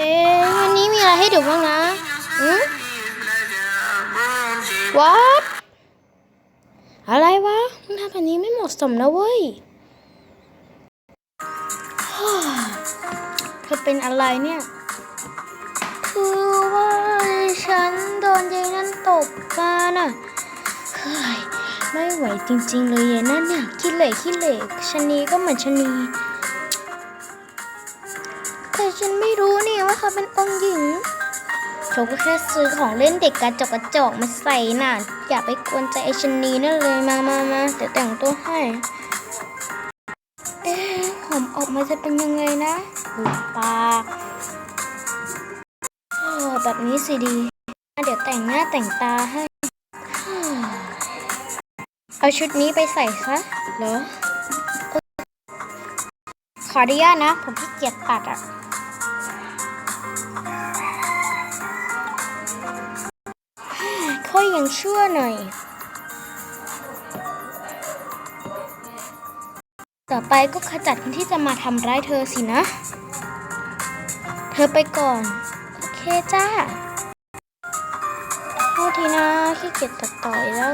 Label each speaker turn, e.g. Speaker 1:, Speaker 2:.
Speaker 1: เอ๊ะวันนี้มีอะไรให้ดูบ้างนะอืม what อะไรวะมึงทำแบบนี้ไม่เหมาะสมนะเว้ยเธอเป็นอะไรเนี่ย คือว่าฉันโดนยายนั่นตบมาน่ะเฮ้ยไม่ไหวจริงๆเลยยายนั่นเนี่ยขี้เหล่ขี้เหล่ชนีก็เหมือนชนี ฉันไม่รู้นี่ว่าเขาเป็นองค์หญิงเขาก็แค่ซื้อของเล่นเด็กกระจกกระจกมาใส่น่ะอย่าไปกวนใจไอชนีนั่นเลยมามามาเดี๋ยวแต่งตัวให้เอ๊ะผมออกมาจะเป็นยังไงนะหูปากโอ้แบบนี้สิดี เดี๋ยวแต่งหน้าแต่งตาให้ เอาชุดนี้ไปใส่คะเหรอขออนุญาตนะ ผมขี้เกียจตัดอะ ค่อยยังเชื่อหน่อย ต่อไปก็ขจัดคนที่จะมาทำร้ายเธอสินะ เธอไปก่อน โอเคจ้าโทษทีนะขี้เกียจตัดต่อยแล้ว